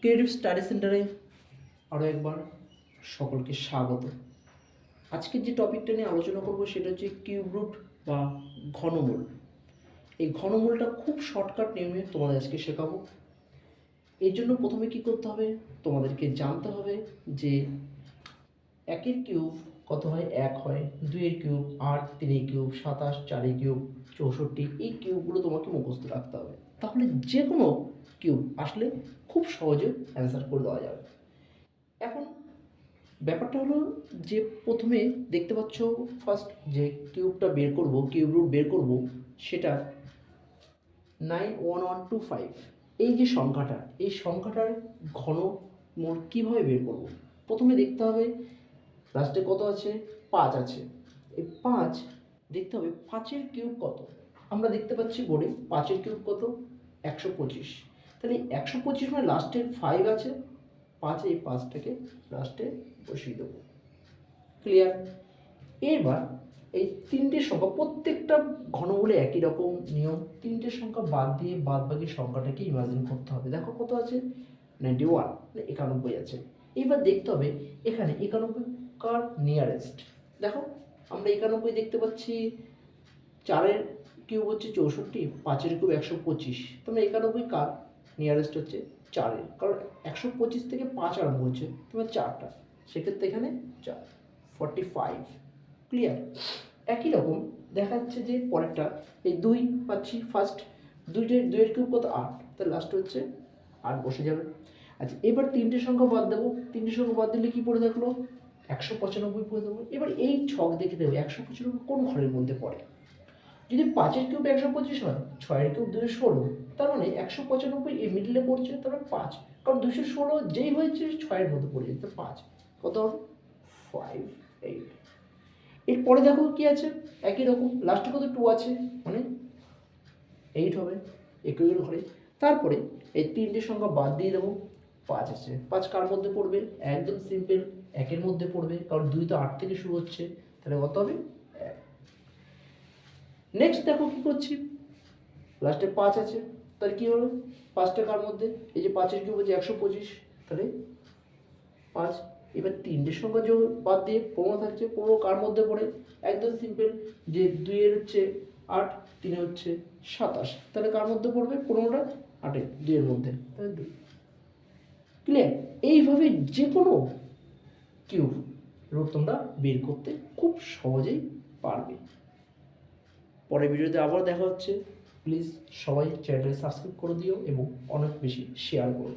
Creative study সেন্টারে আরও একবার সকলকে স্বাগত। আজকে যে টপিকটা নিয়ে আলোচনা করব সেটা হচ্ছে কিউব রুট বা ঘনমূল। এই ঘনমূলটা খুব শর্টকাট নিয়মে তোমাদের আজকে শেখাবো। এর জন্য প্রথমে কি করতে হবে? তোমাদেরকে জানতে হবে যে একের কিউব কত হয়? এক হয়। দুইয়ের কিউব, আট, তিনের কিউব, সাতাশ, চারের কিউব, চৌষট্টি, এই কিউবগুলো তোমাকে মুখস্থ রাখতে হবে। তাহলে যে কোনো কিউব আসলে খুব সহজে অ্যান্সার করে দেওয়া যাবে। এখন ব্যাপারটা হলো যে প্রথমে দেখতে পাচ্ছ ফার্স্ট যে কিউবটা বের করব কিউব রুট বের করব, সেটা nine one one two five এই যে সংখ্যাটা, এই সংখ্যাটার ঘন মোট কীভাবে বের করব? প্রথমে দেখতে হবে লাস্টে কত আছে? পাঁচ আছে। এই পাঁচ দেখতে হবে, পাঁচের কিউব কত? আমরা দেখতে পাচ্ছি বোর্ডে পাঁচের কিউব কত? একশো পঁচিশ। তাহলে একশো পঁচিশ মানে লাস্টের ফাইভ আছে। পাঁচ এই পাঁচটাকে লাস্টে বসিয়ে দেবো। ক্লিয়ার এবার এই তিনটে সংখ্যা, প্রত্যেকটা ঘনমূলে একই রকম নিয়ম, তিনটে সংখ্যা বাদ দিয়ে বাদ বাকি সংখ্যাটাকে ইমাজিন করতে হবে। দেখো কত আছে? নাইনটি ওয়ান একানব্বই আছে। এবার দেখতে হবে এখানে একানব্বই কার নিয়ারেস্ট দেখো, আমরা একানব্বই দেখতে পাচ্ছি, চারের কিউব হচ্ছে চৌষট্টি, পাঁচের কিউব একশো পঁচিশ। তোমরা একানব্বই কার? নিয়ারেস্ট হচ্ছে চারের কারণ একশো পঁচিশ থেকে পাঁচ আরম্ভ হচ্ছে তোমার চারটা। সেক্ষেত্রে এখানে চার ফর্টি ফাইভ ক্লিয়ার একই রকম দেখা যাচ্ছে যে পরেরটা, এই দুই পাচ্ছি ফার্স্ট দুইটের দুইয়ের কিউব কত? আট। তার লাস্ট হচ্ছে আট, বসে যাবে। আচ্ছা এবার তিনটে সংখ্যা বাদ দেবো। তিনটে সংখ্যা বাদ দিলে কী পড়ে থাকল? একশো পঁচানব্বই পড়ে দেবো এবার এই ছক দেখে দেবে, একশো পঁচানব্বই কোন ঘরের মধ্যে পড়ে? যদি পাঁচের কিউব একশো পঁচিশ হয়, ছয়ের কিউব দুশো ষোলো, তার মানে একশো পঁচানব্বই এই মিডলে পড়ছে তার মানে পাঁচ। কারণ দুশো ষোলো যেই হয়েছে, ছয়ের মধ্যে পড়ে যেতে পাঁচ। কত হবে? ফাইভ এইট এরপরে দেখো কি আছে? একই রকম। লাস্টে কত টু আছে মানে এইট হবে, একই ঘরে। তারপরে এই তিনটে সংখ্যা বাদ দিয়ে দেবো। পাঁচ আছে। পাঁচ কার মধ্যে পড়বে? একদম সিম্পল একের মধ্যে পড়বে। কারণ দুই তো আট থেকে শুরু হচ্ছে। তাহলে কত হবে? নেক্সট দেখো কি করছি? লাস্টে পাঁচ আছে। তাহলে কী হলো? পাঁচটা কার মধ্যে, এই যে পাঁচের কিউব হচ্ছে একশো পঁচিশ। তাহলে পাঁচ, এবার তিনটের সংখ্যা যোগ বাদ দিয়ে পনেরো থাকছে। পনেরো কার মধ্যে পড়ে? একদম সিম্পল যে দুইয়ের হচ্ছে আট তিনে হচ্ছে সাতাশ। তাহলে কার মধ্যে পড়বে? পনেরোটা আটে দুইয়ের মধ্যে। তাহলে দুই। ক্লিয়ার এইভাবে যে কোনো কিউব রুট তোমরা বের করতে খুব সহজেই পারবে। পরের ভিডিওতে আবার দেখা হচ্ছে। প্লিজ সবাই চ্যানেল সাবস্ক্রাইব করে দিও এবং অনেক বেশি শেয়ার করো।